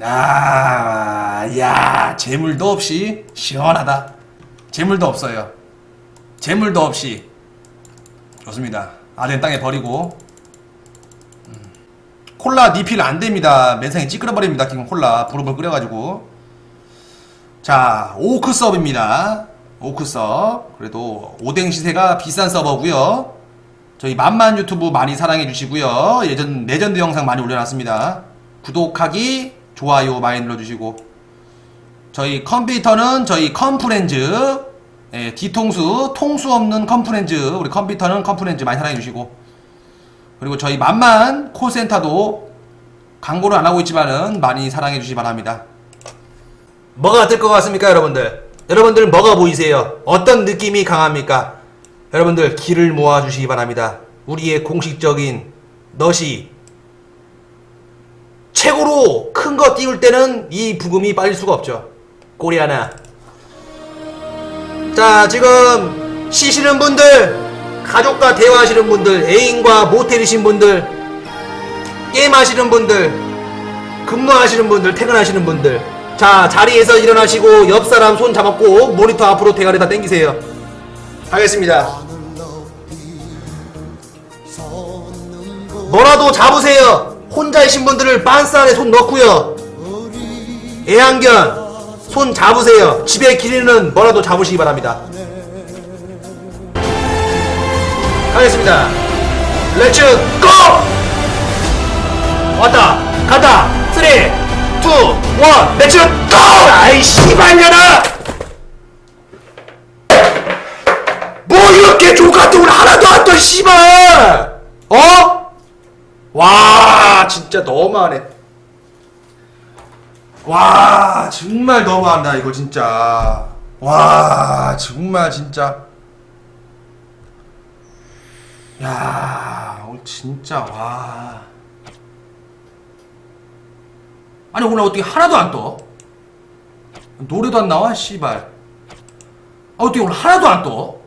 아, 야, 재물도 없이 시원하다. 재물도 없어요. 재물도 없이 좋습니다. 아덴 땅에 버리고 음. 콜라 리필 안 됩니다. 맨상에 찌끄러 버립니다. 지금 콜라 부르불 끓여가지고 자 오크 서브입니다. 오크 서브 그래도 오뎅 시세가 비싼 서버고요. 저희 만만 유튜브 많이 사랑해 주시고요. 예전 레전드 영상 많이 올려놨습니다. 구독하기, 좋아요 많이 눌러주시고 저희 컴퓨터는 저희 컴프렌즈 예, 뒤통수 통수 없는 컴프렌즈 우리 컴퓨터는 컴프렌즈 많이 사랑해 주시고 그리고 저희 만만 콜센터도 광고를 안 하고 있지만은 많이 사랑해 주시 기 바랍니다. 뭐가 뜰 것 같습니까, 여러분들? 여러분들 뭐가 보이세요? 어떤 느낌이 강합니까? 여러분들 기를 모아 주시기 바랍니다. 우리의 공식적인 넛이 최고로 큰 거 띄울 때는 이 부금이 빠질 수가 없죠. 꼬리 하나. 자, 지금 쉬시는 분들, 가족과 대화하시는 분들, 애인과 모텔이신 분들, 게임하시는 분들, 근무하시는 분들, 퇴근하시는 분들. 자, 자리에서 일어나시고 옆 사람 손 잡았고 모니터 앞으로 대가리 다 당기세요. 하겠습니다. 뭐라도 잡으세요. 혼자이신 분들을 빤스 안에 손 넣고요. 애완견 손 잡으세요. 집에 기르는 뭐라도 잡으시기 바랍니다. 하겠습니다. 렛츠 고! 왔다 간다 3 2 1 렛츠 고! 아이 씨발년아! 뭐 이렇게 걸 하나도 안 떠, 씨발! 어? 와, 진짜 너무하네. 와, 정말 너무한다, 이거 진짜. 와, 정말 진짜. 야, 진짜, 와. 아니, 오늘 어떻게 하나도 안 떠? 노래도 안 나와, 씨발. 아, 어떻게 오늘 하나도 안 떠?